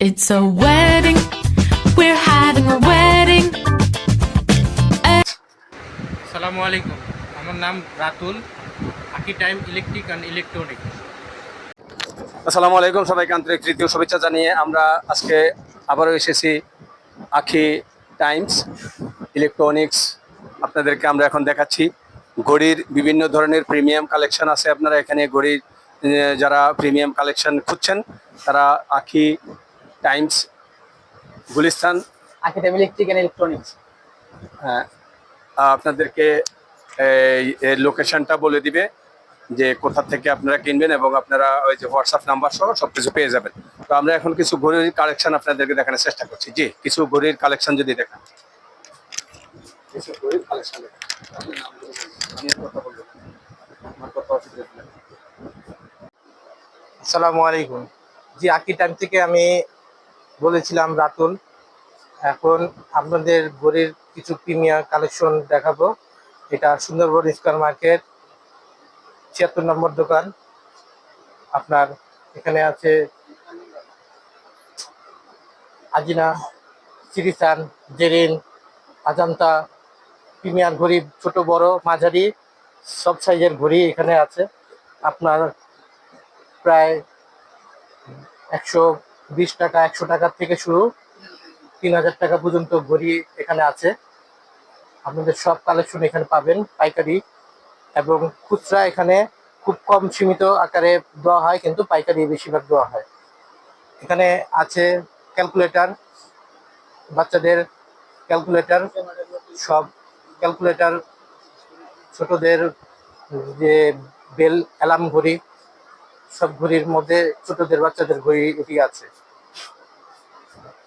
It's a wedding. We're having a wedding. আসসালামু আলাইকুম আমার নাম রাতুল। আকি টাইম ইলেকট্রিক অ্যান্ড ইলেকট্রনিক আসসালামু আলাইকুম সবাইকে আন্তরিক তৃতীয় শুভেচ্ছা জানিয়ে আমরা আজকে আবারও এসেছি আখি টাইমস ইলেকট্রনিক্স আপনাদেরকে আমরা এখন দেখাচ্ছি ঘড়ির বিভিন্ন ধরনের প্রিমিয়াম কালেকশন আছে। আপনারা এখানে ঘড়ির যারা প্রিমিয়াম কালেকশন খুঁজছেন তারা Akhi Times Gulistan architect electric and electronics হ্যাঁ আপনাদেরকে এই এর লোকেশনটা বলে দিবে যে কোথা থেকে আপনারা কিনবেন এবং আপনারা ওই যে হোয়াটসঅ্যাপ নাম্বার সহ সব কিছু পেয়ে যাবেন। তো আমরা এখন কিছু ঘড়ির কালেকশন আপনাদেরকে দেখানোর চেষ্টা করছি। জি কিছু ঘড়ির কালেকশন যদি দেখান। কিছু ঘড়ির কালেকশন আসসালামু আলাইকুম। জি আকি টাইম থেকে আমি বলেছিলাম রাতুল, এখন আপনাদের ঘড়ির কিছু প্রিমিয়ার কালেকশন দেখাবো। এটা সুন্দরবন স্কোয়ার মার্কেট, ছিয়াত্তর নম্বর দোকান। আপনার এখানে আছে আজিনা, সিরিসান, জেরিন, আজান্তা, প্রিমিয়ার ঘড়ি, ছোট, বড়, মাঝারি, সব সাইজের ঘড়ি এখানে আছে। আপনার প্রায় একশো বিশ টাকা, একশো টাকা থেকে শুরু তিন হাজার টাকা পর্যন্ত ঘড়ি এখানে আছে। আপনাদের সব কালেকশন এখানে পাবেন, পাইকারি। এবং খুচরা এখানে খুব কম সীমিত আকারে দেওয়া হয়, কিন্তু পাইকারি বেশিরভাগ দেওয়া হয়। এখানে আছে ক্যালকুলেটর বাচ্চাদের ক্যালকুলেটর সব ক্যালকুলেটর ছোটদের যে বেল অ্যালার্ম ঘড়ি, সব ঘড়ির মধ্যে ছোটদের, বাচ্চাদের ঘড়ি এটি আছে।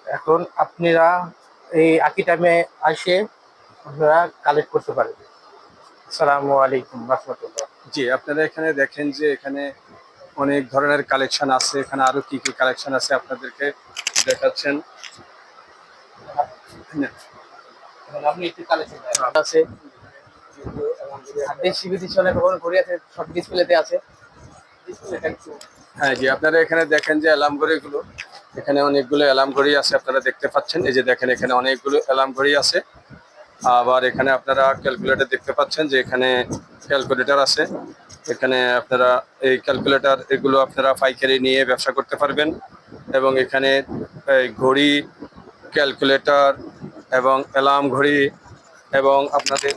এখন আপনারা এই আকি টাইমে আসে আপনারা কালেক্ট করতে পারেন। আসসালামু আলাইকুম রহমতুল্লাহ। জি আপনারা এখানে দেখেন যে এখানে অনেক ধরনের কালেকশন আছে। এখানে আরও কি কি কালেকশন আছে আপনাদেরকে দেখাচ্ছেন। আছে দেশি বিদেশি অনেক ঘড়ি আছে সব ডিসপ্লেতে আছে। হ্যাঁ জি আপনারা এখানে দেখেন যে অ্যালার্ম ঘড়িগুলো এখানে অনেকগুলো অ্যালার্ম ঘড়ি আছে, আপনারা দেখতে পাচ্ছেন। এই যে দেখেন, এখানে অনেকগুলো অ্যালার্ম ঘড়ি আছে। আবার এখানে আপনারা ক্যালকুলেটর দেখতে পাচ্ছেন যে এখানে ক্যালকুলেটর আছে। এখানে আপনারা এই ক্যালকুলেটর, এগুলো আপনারা পাইকারি নিয়ে ব্যবসা করতে পারবেন এবং এখানে ঘড়ি, ক্যালকুলেটর এবং অ্যালার্ম ঘড়ি এবং আপনাদের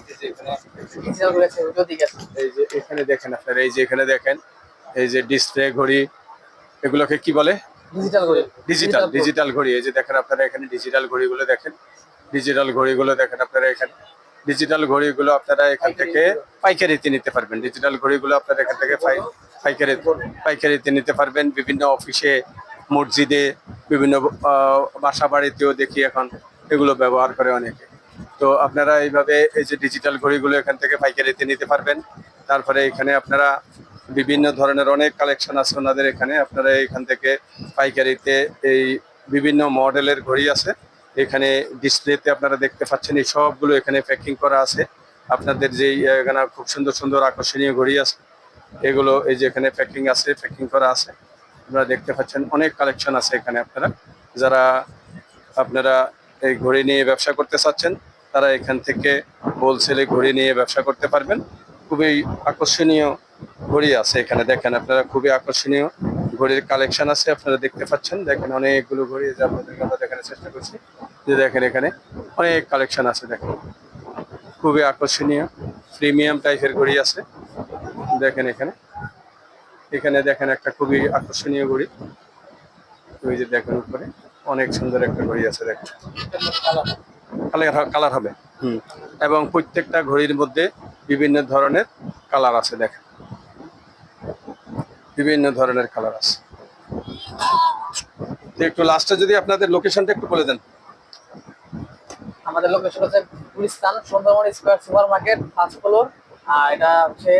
এই যে এখানে দেখেন আপনারা, এই যে এখানে দেখেন, এই যে ডিসপ্লে ঘড়ি, এগুলোকে কি বলে? ডিজিটাল ঘড়ি। ডিজিটাল ডিজিটাল ঘড়ি। এই যে দেখেন আপনারা এখানে ডিজিটাল ঘড়িগুলো দেখেন। ডিজিটাল ঘড়িগুলো দেখেন আপনারা এখানে। ডিজিটাল ঘড়িগুলো আপনারা এখান থেকে পাইকারিতে নিতে পারবেন। ডিজিটাল ঘড়িগুলো আপনারা এখান থেকে পাইকারি পাইকারিতে নিতে পারবেন। বিভিন্ন অফিসে মসজিদে বিভিন্ন বাসা বাড়িতেও দেখি এখন এগুলো ব্যবহার করে অনেকে। তো আপনারা এইভাবে এই যে ডিজিটাল ঘড়িগুলো এখান থেকে পাইকারিতে নিতে পারবেন। তারপরে এখানে আপনারা বিভিন্ন ধরনের অনেক কালেকশন আছে ওনাদের এখানে। আপনারা এখান থেকে পাইকারিতে এই বিভিন্ন মডেলের ঘড়ি আছে। এখানে ডিসপ্লেতে আপনারা দেখতে পাচ্ছেন, এই সবগুলো এখানে প্যাকিং করা আছে। আপনাদের যেই এখানে খুব সুন্দর সুন্দর আকর্ষণীয় ঘড়ি আছে। এগুলো এই যে এখানে প্যাকিং আছে প্যাকিং করা আছে। আপনারা দেখতে পাচ্ছেন অনেক কালেকশন আছে এখানে আপনারা। যারা আপনারা এই ঘড়ি নিয়ে ব্যবসা করতে চাচ্ছেন, তারা এখান থেকে হোলসেলে ঘড়ি নিয়ে ব্যবসা করতে পারবেন। খুবই আকর্ষণীয় ঘড়ি আছে এখানে। দেখেন আপনারা খুবই আকর্ষণীয় ঘড়ির কালেকশন আছে, আপনারা দেখতে পাচ্ছেন। দেখেন অনেকগুলো ঘড়ি যে আপনাদেরকে আমরা দেখানোর চেষ্টা করছি। যে দেখেন এখানে অনেক কালেকশন আছে, দেখেন। খুবই আকর্ষণীয় প্রিমিয়াম টাইপের ঘড়ি আছে। দেখেন এখানে। এখানে দেখেন একটা খুবই আকর্ষণীয় ঘড়ি। ওই যে দেখেন উপরে অনেক সুন্দর একটা ঘড়ি আছে, দেখেন। কালার কালার হবে। হুম। এবং প্রত্যেকটা ঘড়ির মধ্যে বিভিন্ন ধরনের কালার আছে, দেখেন। বিভিন্ন ধরনের কালার আছে। একটু লাস্টে যদি আপনাদের লোকেশনটা একটু বলে দেন। আমাদের লোকেশন হচ্ছে Gulistan, Sundarban square super market first floor আর এটা হচ্ছে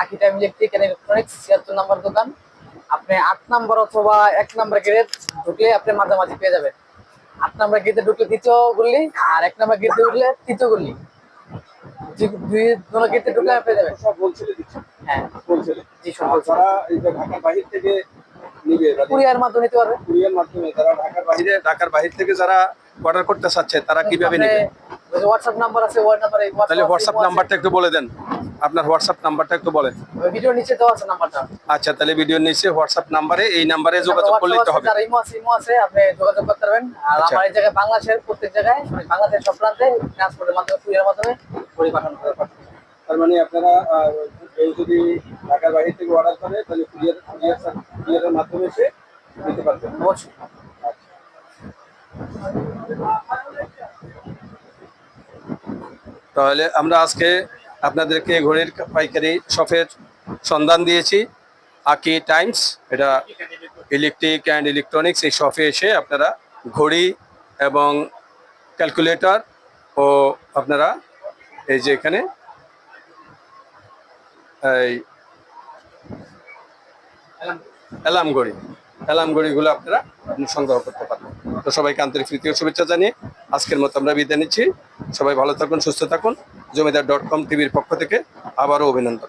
Aki time electric and electronics ছিয়াত্তর নম্বর দোকান। আপনি আট নম্বর অথবা এক নম্বর গেটে ঢুকলে আপনি মাঝামাঝি পেয়ে যাবেন। আট নম্বর গেটে ঢুকলে দ্বিতীয় গল্লি আর এক নম্বর গেটে উঠলে তৃতীয় গল্লি দুই দুটো গেটে ঢুকলে পেয়ে যাবেন সব হোলসেলে দিচ্ছেন হ্যাঁ হোলসেলে জি সব যারা এই যে ঢাকার বাহির থেকে নিবে কুরিয়ার মাধ্যমে নিতে পারবে। কুরিয়ার মাধ্যমে যারা ঢাকার বাইরে ঢাকার বাহির থেকে যারা অর্ডার করতে চাচ্ছে তারা কীভাবে নেবে? হোয়াটসঅ্যাপ নাম্বার আছে নাম্বারে তাহলে হোয়াটসঅ্যাপ নাম্বারটা একটু বলে দেন। আপনার হোয়াটসঅ্যাপ নাম্বারটা একটু বলেন। ভিডিও নিচে দেওয়া আছে নাম্বারটা আচ্ছা তাহলে ভিডিও নিচে হোয়াটসঅ্যাপ নাম্বারে এই নাম্বারে যোগাযোগ করলেই তো হবে। ইমো আছে ইমো আছে আপনি যোগাযোগ করতে পারবেন। আর আচ্ছা। আমার এই জায়গায় বাংলাদেশের প্রত্যেক জায়গায় মানে বাংলাদেশের সব প্রান্তে ট্রান্সপোর্টের মাধ্যমে কুরিয়ার মাধ্যমে ঘড়ি পাঠানো হবে তার মানে আপনারা কেউ যদি ঢাকার বাইরে থেকে অর্ডার করে তাহলে কুরিয়ার কুরিয়ার কুরিয়ারের মাধ্যমে এসে নিতে পারবেন অবশ্যই। তাহলে আমরা আজকে আপনাদেরকে ঘড়ির পাইকারি শপের সন্ধান দিয়েছি। আকি টাইমস, এটা ইলেকট্রিক অ্যান্ড ইলেকট্রনিক্স, এই শপে এসে আপনারা ঘড়ি এবং ক্যালকুলেটর ও আপনারা এই যে এখানে, এই অ্যালার্ম ঘড়ি, অ্যালার্ম ঘড়িগুলো আপনারা সংগ্রহ করতে পারবেন। তো সবাইকে আন্তরিক তৃতীয় শুভেচ্ছা জানিয়ে আজকের মতো আমরা বিদায় নিচ্ছি। সবাই ভালো থাকুন, সুস্থ থাকুন। জমিদার ডট কম টিভির পক্ষ থেকে আবারও অভিনন্দন।